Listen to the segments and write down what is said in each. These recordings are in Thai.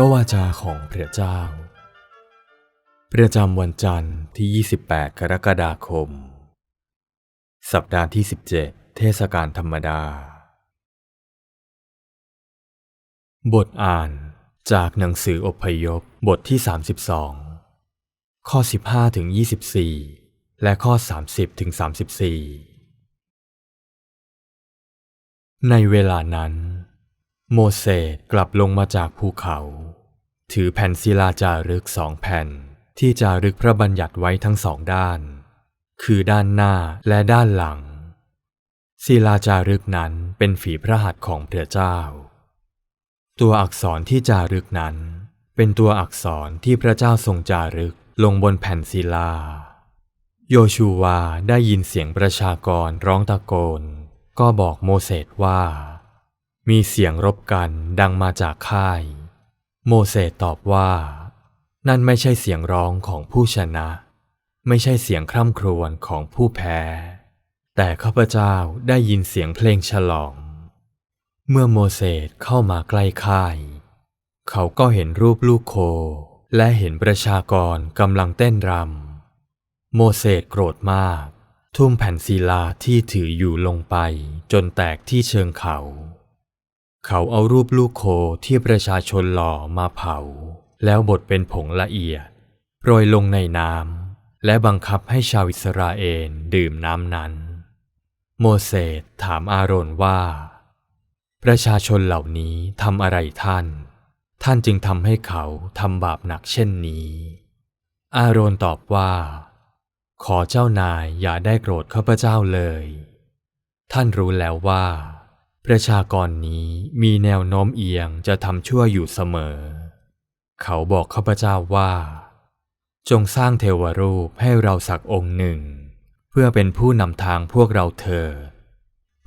พระวาจาของพระเจ้า ประจำวันจันทร์ที่ 28 กรกฎาคม สัปดาห์ที่ 17 เทศกาลธรรมดา บทอ่านจากหนังสืออพยพบทที่ 32 ข้อ 15 ถึง 24 และข้อ 30 ถึง 34 ในเวลานั้น โมเสสกลับลงมาจากภูเขา ถือแผ่นศิลาจารึกสองแผ่นที่จารึกพระบัญญัติไว้ทั้งสองด้าน คือด้านหน้าและด้านหลัง ศิลาจารึกนั้นเป็นฝีพระหัตถ์ของพระเจ้า ตัวอักษรที่จารึกนั้น เป็นตัวอักษรที่พระเจ้าทรงจารึกลงบนแผ่นศิลา โยชูวาได้ยินเสียงประชากรร้องตะโกน ก็บอกโมเสสว่า มีเสียงรบกันดังมาจากค่าย โมเสสตอบว่า นั่นไม่ใช่เสียงร้องของผู้ชนะ ไม่ใช่เสียงคร่ำครวญของผู้แพ้ แต่ข้าพเจ้าได้ยินเสียงเพลงฉลอง เมื่อโมเสสเข้ามาใกล้ค่าย เขาก็เห็นรูปลูกโค และเห็นประชากรกำลังเต้นรำโมเสสโกรธมาก ทุ่มแผ่นศิลาที่ถืออยู่ลงไปจนแตกที่เชิงเขา เขาเอารูปลูกโคที่ประชาชนหล่อมาเผา แล้วบดเป็นผงละเอียดโปรยลงในน้ำและบังคับให้ชาวอิสราเอลดื่มน้ำนั้น โมเสสถามอาโรนว่า ประชาชนเหล่านี้ทำอะไรท่าน ท่านจึงทำให้เขาทำบาปหนักเช่นนี้ อาโรนตอบว่า ขอเจ้านายอย่าได้โกรธข้าพเจ้าเลย ท่านรู้แล้วว่า ประชากรนี้มีแนวโน้มเอียงจะทำชั่วอยู่เสมอ เขาบอกข้าพเจ้าว่า จงสร้างเทวรูปให้เราสักองค์หนึ่ง เพื่อเป็นผู้นำทางพวกเราเถิด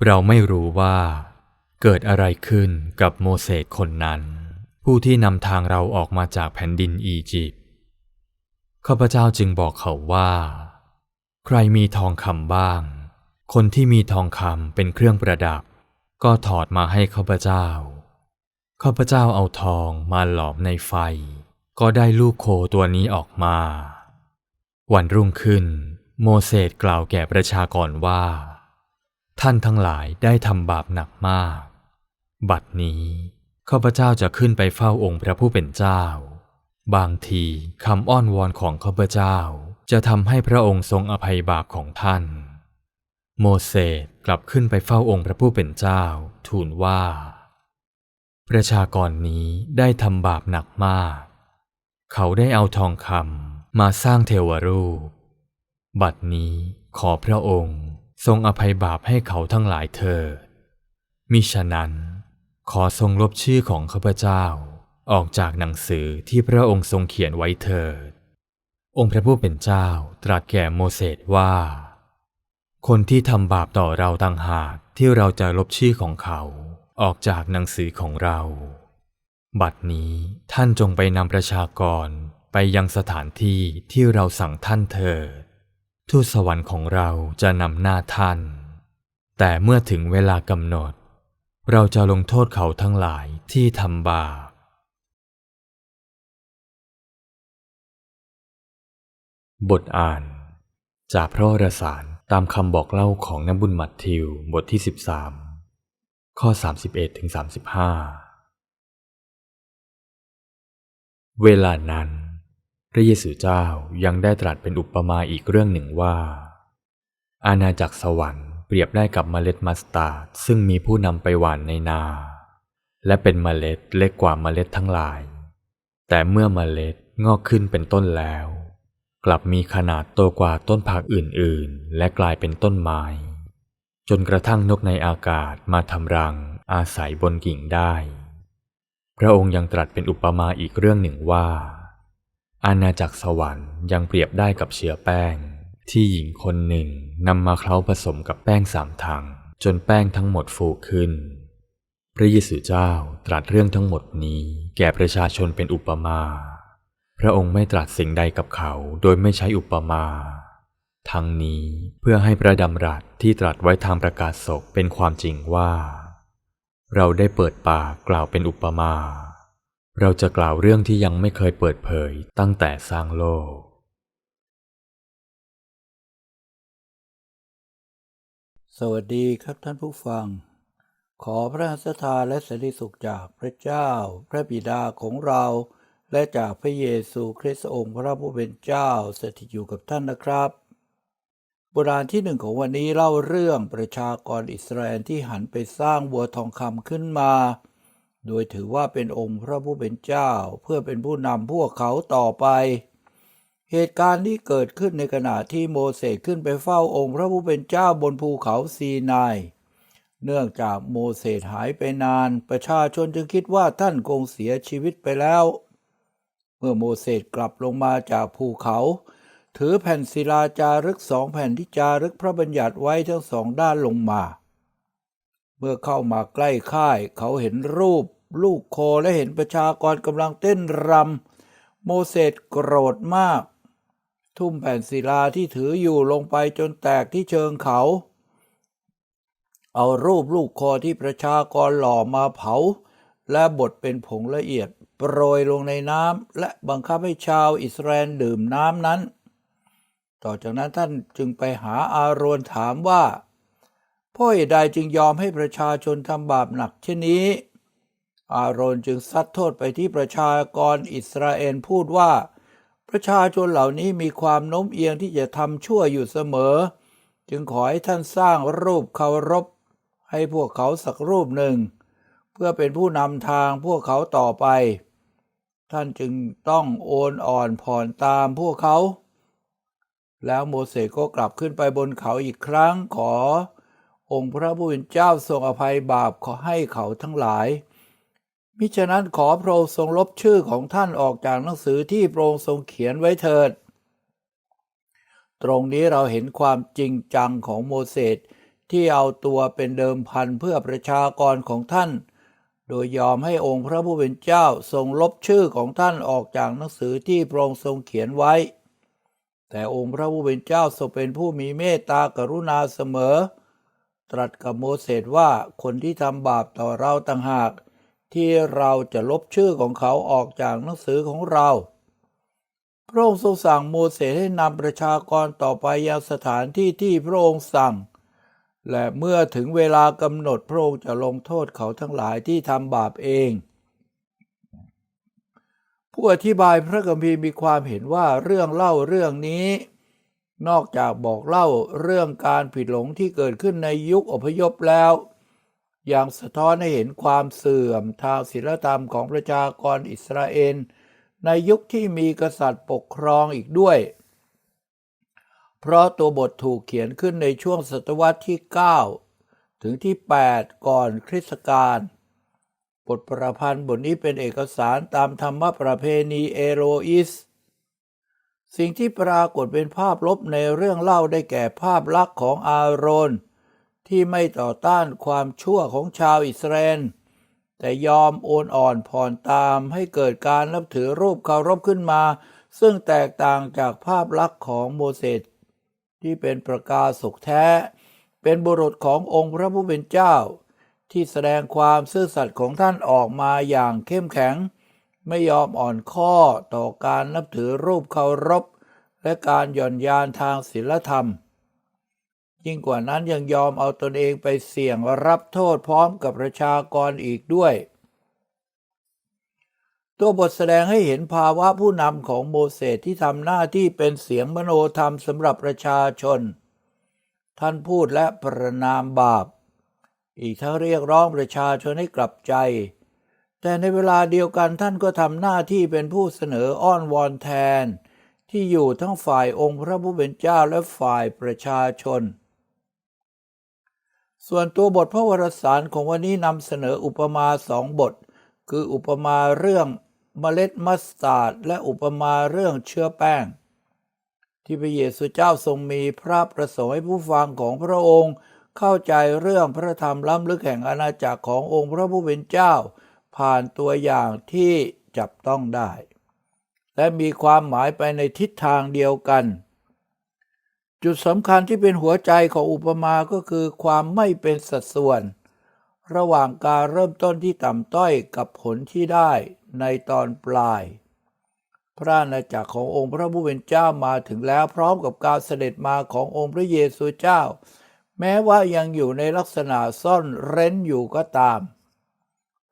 เราไม่รู้ว่า เกิดอะไรขึ้นกับโมเสสคนนั้น ผู้ที่นำทางเราออกมาจากแผ่นดินอียิปต์ข้าพเจ้าจึงบอกเขาว่า ใครมีทองคำบ้าง คนที่มีทองคำเป็นเครื่องประดับ ก็ถอดมาให้ข้าพเจ้า ข้าพเจ้าเอาทองมาหลอมในไฟ ก็ได้ลูกโคตัวนี้ออกมา วันรุ่งขึ้น โมเสสกล่าวแก่ประชากรว่า ท่านทั้งหลายได้ทำบาปหนักมาก บัดนี้ข้าพเจ้าจะขึ้นไปเฝ้าองค์พระผู้เป็นเจ้า บางทีคำอ้อนวอนของข้าพเจ้าจะทำให้พระองค์ทรงอภัยบาปของท่าน โมเสส กลับขึ้นไปเฝ้าองค์พระผู้เป็นเจ้า ทูลว่า ประชากรนี้ได้ทำบาปหนักมาก เขาได้เอาทองคำมาสร้างเทวรูป บัดนี้ขอพระองค์ทรงอภัยบาปให้เขาทั้งหลายเถิดมิฉะนั้นขอทรงลบชื่อของข้าพเจ้า ออกจากหนังสือที่พระองค์ทรงเขียนไว้เถิด องค์พระผู้เป็นเจ้าตรัสแก่โมเสสว่า คนที่ทำบาปต่อเราต่างหากที่เราจะลบชื่อของเขา ออกจากหนังสือของเรา บัดนี้ท่านจงไปนำประชากรไปยังสถานที่ที่เราสั่งท่านเถิดทูตสวรรค์ของเราจะนำหน้าท่าน แต่เมื่อถึงเวลากำหนด เราจะลงโทษเขาทั้งหลายที่ทำบาปบทอ่าน จากพระรสาร ตามคำบอกเล่าของนักบุญมัทธิวบทที่ 13 ข้อ 31ถึง35 เวลานั้น พระเยซูเจ้ายังได้ตรัสเป็นอุปมาอีกเรื่องหนึ่งว่า อาณาจักรสวรรค์เปรียบได้กับเมล็ดมัสตาร์ดซึ่งมีผู้นำไปหว่านในนา และเป็นเมล็ดเล็กกว่าเมล็ดทั้งหลาย แต่เมื่อเมล็ดงอกขึ้นเป็นต้นแล้ว กลับมีขนาดโตกว่าต้นผักอื่นๆ และกลายเป็นต้นไม้ จนกระทั่งนกในอากาศมาทำรังอาศัยบนกิ่งได้ พระองค์ยังตรัสเป็นอุปมาอีกเรื่องหนึ่งว่า อาณาจักรสวรรค์ยังเปรียบได้กับเชื้อแป้ง ที่หญิงคนหนึ่งนำมาเคล้าผสมกับแป้งสามถังจนแป้งทั้งหมดฟูขึ้น พระเยซูเจ้าตรัสเรื่องทั้งหมดนี้แก่ประชาชนเป็นอุปมา พระองค์ไม่ตรัสสิ่งใดกับเขาโดยไม่ใช้อุปมา ทั้งนี้เพื่อให้พระดำรัสที่ตรัสไว้ทางประกาศศกเป็นความจริงว่า เราได้เปิดปากกล่าวเป็นอุปมา เราจะกล่าวเรื่องที่ยังไม่เคยเปิดเผยตั้งแต่สร้างโลก สวัสดีครับท่านผู้ฟัง ขอพระสถาและสันติสุขจากพระเจ้า พระบิดาของเรา และจากพระเยซูคริสต์องค์พระผู้เป็นเจ้าสถิตอยู่กับท่านนะครับโบราณที่หนึ่งของวันนี้เล่าเรื่องประชากรอิสราเอลที่หันไปสร้างวัวทองคำขึ้นมา โดยถือว่าเป็นองค์พระผู้เป็นเจ้าเพื่อเป็นผู้นำพวกเขาต่อไป เหตุการณ์นี้เกิดขึ้นในขณะที่โมเสสขึ้นไปเฝ้าองค์พระผู้เป็นเจ้าบนภูเขาซีนายเนื่องจากโมเสสหายไปนาน ประชาชนจึงคิดว่าท่านคงเสียชีวิตไปแล้ว เมื่อโมเสสกลับลงมาจากภูเขา ถือแผ่นศิลาจารึกสองแผ่นที่จารึกพระบัญญัติไว้ทั้งสองด้านลงมา เมื่อเข้ามาใกล้ค่าย เขาเห็นรูป ลูกโคและเห็นประชากรกำลังเต้นรำโมเสสโกรธมาก ทุ่มแผ่นศิลาที่ถืออยู่ลงไปจนแตกที่เชิงเขาเอารูปลูกคอที่ประชากรหล่อมาเผา และบดเป็นผงละเอียด โปรยลงในน้ำและบังคับให้ชาวอิสราเอลดื่มน้ำนั้น ต่อจากนั้นท่านจึงไปหาอาโรนถามว่าพ่อเหตุใดจึงยอมให้ประชาชนทำบาปหนักเช่นนี้ อาโรนจึงซัดโทษไปที่ประชากรอิสราเอลพูดว่า ประชาชนเหล่านี้มีความโน้มเอียงที่จะทำชั่วอยู่เสมอ จึงขอให้ท่านสร้างรูปเคารพ ให้พวกเขาสักรูปหนึ่ง เพื่อเป็นผู้นำทางพวกเขาต่อไป ท่านจึงต้องโอนอ่อนผ่อนตามพวกเขา แล้วโมเสสก็กลับขึ้นไปบนเขาอีกครั้งขอ องค์พระผู้เป็นเจ้าทรงอภัยบาปขอให้เขาทั้งหลาย มิฉะนั้นขอพระองค์ทรงลบชื่อของท่านออกจากหนังสือที่พระองค์ทรงเขียนไว้เถิด ตรงนี้เราเห็นความจริงจังของโมเสสที่เอาตัวเป็นเดิมพันเพื่อประชากรของท่าน โดยยอมให้องค์พระผู้เป็นเจ้าทรงลบชื่อของท่านออกจากหนังสือที่พระองค์ทรงเขียนไว้ แต่องค์พระผู้เป็นเจ้าทรงเป็นผู้มีเมตตากรุณาเสมอ ตรัสกับโมเสสว่าคนที่ทำบาปต่อเราต่างหาก ที่เราจะลบชื่อของเขาออกจากหนังสือของเรา พระองค์ทรงสั่งโมเสสให้นำประชากรต่อไปยังสถานที่ที่พระองค์สั่ง และเมื่อถึงเวลากำหนดพระองค์จะลงโทษเขาทั้งหลายที่ทำบาปเอง ผู้อธิบายพระคัมภีร์มีความเห็นว่าเรื่องเล่าเรื่องนี้ นอกจากบอกเล่าเรื่องการผิดหลงที่เกิดขึ้นในยุคอพยพแล้ว ยังสะท้อนให้เห็นความเสื่อมทางศีลธรรมของประชากรอิสราเอลในยุคที่มีกษัตริย์ปกครองอีกด้วย เพราะตัวบทถูกเขียนขึ้นในช่วงศตวรรษที่ 9 ถึงที่ 8 ก่อนคริสตกาลบทประพันธ์บทนี้เป็นเอกสารตามธรรมประเพณีเอโรอิส สิ่งที่ปรากฏเป็นภาพลบในเรื่องเล่าได้แก่ภาพลักษณ์ของอาโรนที่ไม่ต่อต้านความชั่วของชาวอิสราเอลแต่ยอมโอนอ่อนผ่อนตามให้เกิดการนับถือรูปเคารพขึ้นมา ซึ่งแตกต่างจากภาพลักษณ์ของโมเสส ที่เป็นประกาศสุขแท้ เป็นบุรุษขององค์พระผู้เป็นเจ้า ที่แสดงความซื่อสัตย์ของท่านออกมาอย่างเข้มแข็ง ไม่ยอมอ่อนข้อต่อการนับถือรูปเคารพ และการหย่อนยานทางศีลธรรม ยิ่งกว่านั้นยังยอมเอาตนเองไปเสี่ยงรับโทษพร้อมกับประชากรอีกด้วย ตัวบทแสดงให้เห็นภาวะผู้นำของโมเสสที่ทำหน้าที่เป็นเสียงมโนธรรมสำหรับประชาชน ท่านพูดและประนามบาป อีกทั้งเรียกร้องประชาชนให้กลับใจ แต่ในเวลาเดียวกันท่านก็ทำหน้าที่เป็นผู้เสนออ้อนวอนแทน ที่อยู่ทั้งฝ่ายองค์พระผู้เป็นเจ้าและฝ่ายประชาชน ส่วนตัวบทพระวรสารของวันนี้นำเสนออุปมาสองบทคืออุปมาเรื่อง เมล็ดมัสตาร์ดและอุปมาเรื่องเชื้อแป้ง ที่พระเยซูเจ้าทรงมีพระประสงค์ให้ผู้ฟังของพระองค์เข้าใจเรื่องพระธรรมล้ำลึกแห่งอาณาจักรขององค์พระผู้เป็นเจ้า ผ่านตัวอย่างที่จับต้องได้ และมีความหมายไปในทิศทางเดียวกัน จุดสำคัญที่เป็นหัวใจของอุปมาก็คือความไม่เป็นสัดส่วน ระหว่างการเริ่มต้นที่ต่ำต้อยกับผลที่ได้ในตอนปลาย พระอาณาจักรขององค์พระผู้เป็นเจ้ามาถึงแล้วพร้อมกับการเสด็จมาขององค์พระเยซูเจ้า แม้ว่ายังอยู่ในลักษณะซ่อนเร้นอยู่ก็ตาม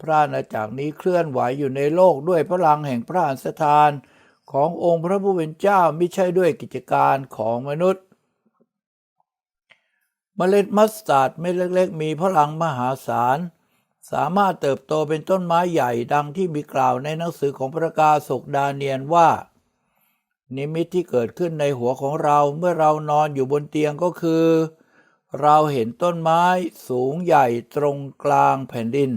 พระอาณาจักรนี้เคลื่อนไหวอยู่ในโลกด้วยพลังแห่งพระอัสถานขององค์พระผู้เป็นเจ้าไม่ใช่ด้วยกิจการของมนุษย์ เมล็ดมัสตาร์ดเม็ดเล็ก ๆ มีพลังมหาศาล สามารถเติบโตเป็นต้นไม้ใหญ่ดังที่มีกล่าวในหนังสือของพระกาศกดาเนียนว่า นิมิตที่เกิดขึ้นในหัวของเราเมื่อเรานอนอยู่บนเตียงก็คือ เราเห็นต้นไม้สูงใหญ่ตรงกลางแผ่นดิน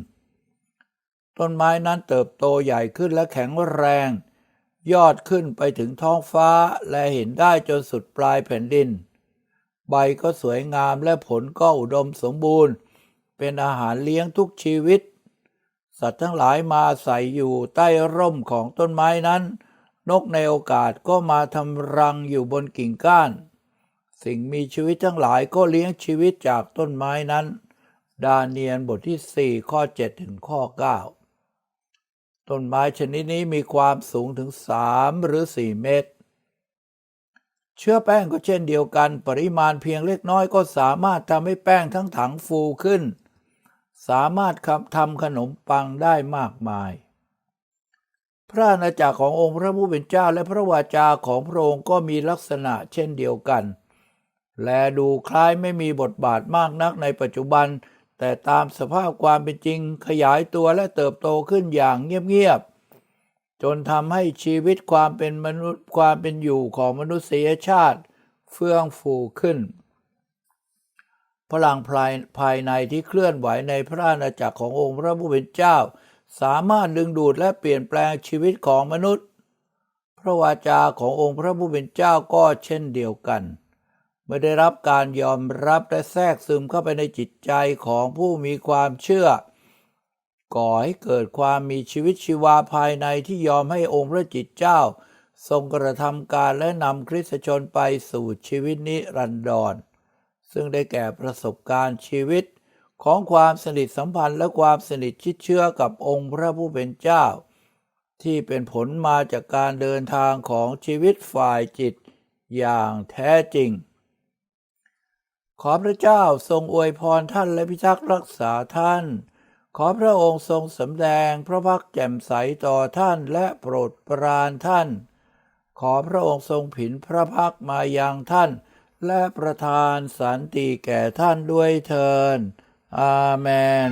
ต้นไม้นั้นเติบโตใหญ่ขึ้นและแข็งแรง ยอดขึ้นไปถึงท้องฟ้าและเห็นได้จนสุดปลายแผ่นดิน ใบก็สวยงามและผลก็อุดมสมบูรณ์ เป็นอาหารเลี้ยงทุกชีวิต สัตว์ทั้งหลายมาใส่อยู่ใต้ร่มของต้นไม้นั้น นกในโอกาสก็มาทำรังอยู่บนกิ่งก้าน สิ่งมีชีวิตทั้งหลายก็เลี้ยงชีวิตจากต้นไม้นั้น ดาเนียนบทที่ 4 ข้อ 7 ถึงข้อ 9 ต้นไม้ชนิดนี้มีความสูงถึง 3 หรือ 4 เมตร เชื้อแป้งก็เช่นเดียวกัน ปริมาณเพียงเล็กน้อยก็สามารถทำให้แป้งทั้งถังฟูขึ้น สามารถทำขนมปังได้มากมาย พระอาณาจักรขององค์พระผู้เป็นเจ้าและพระวาจาของพระองค์ก็มีลักษณะเช่นเดียวกัน และดูคล้ายไม่มีบทบาทมากนักในปัจจุบัน แต่ตามสภาพความเป็นจริงขยายตัวและเติบโตขึ้นอย่างเงียบ จนทำให้ชีวิตความเป็นมนุษย์ความเป็นอยู่ของมนุษยชาติ เฟื่องฟูขึ้น พลังภายภายในที่เคลื่อนไหวในพระอาณาจักรขององค์พระผู้เป็นเจ้า สามารถดึงดูดและเปลี่ยนแปลงชีวิตของมนุษย์ พระวาจาขององค์พระผู้เป็นเจ้าก็เช่นเดียวกันเมื่อได้รับการยอมรับและแทรกซึมเข้าไปในจิตใจของผู้มีความเชื่อ ก่อให้เกิดความมีชีวิตชีวาภายในที่ยอมให้องค์พระจิตเจ้า ทรงกระทำการและนำคริสตชนไปสู่ชีวิตนิรันดร ซึ่งได้แก่ประสบการณ์ชีวิตของความสนิทสัมพันธ์และความสนิทชิดเชื่อกับองค์พระผู้เป็นเจ้า ที่เป็นผลมาจากการเดินทางของชีวิตฝ่ายจิตอย่างแท้จริง ขอพระเจ้าทรงอวยพรท่านและพิทักษ์รักษาท่าน ขอพระองค์ทรงสำแดงพระพักแจ่มใสต่อท่านและโปรดปรานท่าน ขอพระองค์ทรงผินพระพักมายังท่าน และประทานสันติแก่ท่านด้วยเทินอาเมน